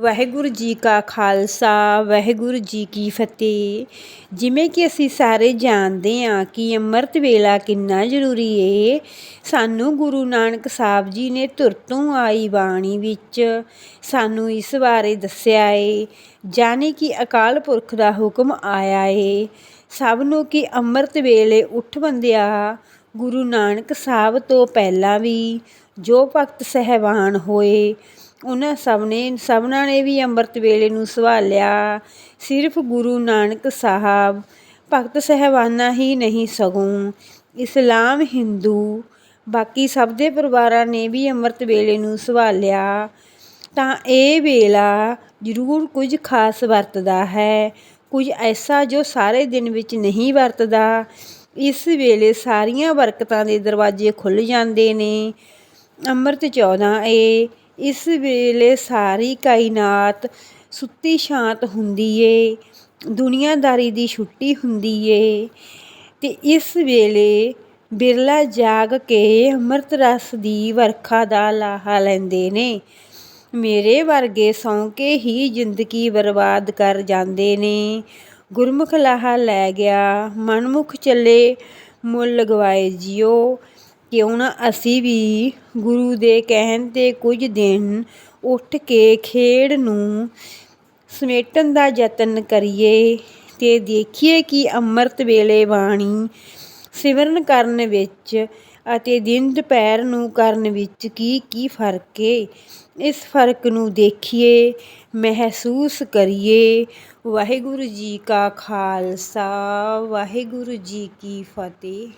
ਵਾਹਿਗੁਰੂ ਜੀ ਕਾ ਖਾਲਸਾ, ਵਾਹਿਗੁਰੂ ਜੀ ਕੀ ਫਤਿਹ। ਜਿਵੇਂ ਕਿ ਅਸੀਂ ਸਾਰੇ ਜਾਣਦੇ ਹਾਂ ਕਿ ਅੰਮ੍ਰਿਤ ਵੇਲਾ ਕਿੰਨਾ ਜ਼ਰੂਰੀ ਏ। ਸਾਨੂੰ ਗੁਰੂ ਨਾਨਕ ਸਾਹਿਬ ਜੀ ਨੇ ਧੁਰ ਤੋਂ ਆਈ ਬਾਣੀ ਵਿੱਚ ਸਾਨੂੰ ਇਸ ਬਾਰੇ ਦੱਸਿਆ ਏ, ਜਾਣੀ ਕਿ ਅਕਾਲ ਪੁਰਖ ਦਾ ਹੁਕਮ ਆਇਆ ਏ। ਸਭ ਨੂੰ ਕਿ ਅੰਮ੍ਰਿਤ ਵੇਲੇ ਉੱਠ ਬੰਦਿਆ ਗੁਰੂ ਨਾਨਕ ਸਾਹਿਬ ਤੋਂ ਪਹਿਲਾਂ ਵੀ ਜੋ ਭਗਤ ਸਹਿਬਾਨ ਹੋਏ ਉਹਨਾਂ ਸਭ ਨੇ, ਸਭਨਾਂ ਨੇ ਵੀ ਅੰਮ੍ਰਿਤ ਵੇਲੇ ਨੂੰ ਸੰਭਾਲਿਆ ਸਿਰਫ ਗੁਰੂ ਨਾਨਕ ਸਾਹਿਬ ਭਗਤ ਸਹਿਬਾਨਾਂ ਹੀ ਨਹੀਂ ਸਗੋਂ ਇਸਲਾਮ, ਹਿੰਦੂ, ਬਾਕੀ ਸਭ ਦੇ ਪਰਿਵਾਰਾਂ ਨੇ ਵੀ ਅੰਮ੍ਰਿਤ ਵੇਲੇ ਨੂੰ ਸੰਭਾਲਿਆ ਤਾਂ ਇਹ ਵੇਲਾ ਜ਼ਰੂਰ ਕੁਝ ਖਾਸ ਵਰਤਦਾ ਹੈ। ਕੁਝ ਐਸਾ ਜੋ ਸਾਰੇ ਦਿਨ ਵਿੱਚ ਨਹੀਂ ਵਰਤਦਾ। ਇਸ ਵੇਲੇ ਸਾਰੀਆਂ ਬਰਕਤਾਂ ਦੇ ਦਰਵਾਜ਼ੇ ਖੁੱਲ੍ਹ ਜਾਂਦੇ ਨੇ। ਅੰਮ੍ਰਿਤ 14 ਏ ਇਸ ਵੇਲੇ ਸਾਰੀ ਕਾਇਨਾਤ ਸੁੱਤੀ ਸ਼ਾਂਤ ਹੁੰਦੀ ਏ, ਦੁਨੀਆਦਾਰੀ ਦੀ ਛੁੱਟੀ ਹੁੰਦੀ ਏ। ਅਤੇ ਇਸ ਵੇਲੇ ਬਿਰਲਾ ਜਾਗ ਕੇ ਅੰਮ੍ਰਿਤ ਰਸ ਦੀ ਵਰਖਾ ਦਾ ਲਾਹਾ ਲੈਂਦੇ ਨੇ। ਮੇਰੇ ਵਰਗੇ ਸੌਂ ਕੇ ਹੀ ਜ਼ਿੰਦਗੀ ਬਰਬਾਦ ਕਰ ਜਾਂਦੇ ਨੇ। ਗੁਰਮੁਖ ਲਾਹਾ ਲੈ ਗਿਆ, ਮਨਮੁਖ ਚੱਲੇ ਮੁੱਲ ਲਗਵਾਏ ਜਿਉ। ਕਿਉਂ ਨਾ ਅਸੀਂ ਵੀ ਗੁਰੂ ਦੇ ਕਹਿਣ 'ਤੇ ਕੁਝ ਦਿਨ ਉੱਠ ਕੇ ਖੇਡ ਨੂੰ ਸਮੇਟਣ ਦਾ ਯਤਨ ਕਰੀਏ ਅਤੇ ਦੇਖੀਏ ਕਿ ਅੰਮ੍ਰਿਤ ਵੇਲੇ ਬਾਣੀ ਸਿਮਰਨ ਕਰਨ ਵਿੱਚ ਅਤੇ ਦਿਨ ਦੁਪਹਿਰ ਨੂੰ ਕਰਨ ਵਿੱਚ ਕੀ ਕੀ ਫ਼ਰਕ ਏ? ਇਸ ਫ਼ਰਕ ਨੂੰ ਦੇਖੀਏ, ਮਹਿਸੂਸ ਕਰੀਏ। ਵਾਹਿਗੁਰੂ ਜੀ ਕਾ ਖਾਲਸਾ, ਵਾਹਿਗੁਰੂ ਜੀ ਕੀ ਫਤਿਹ।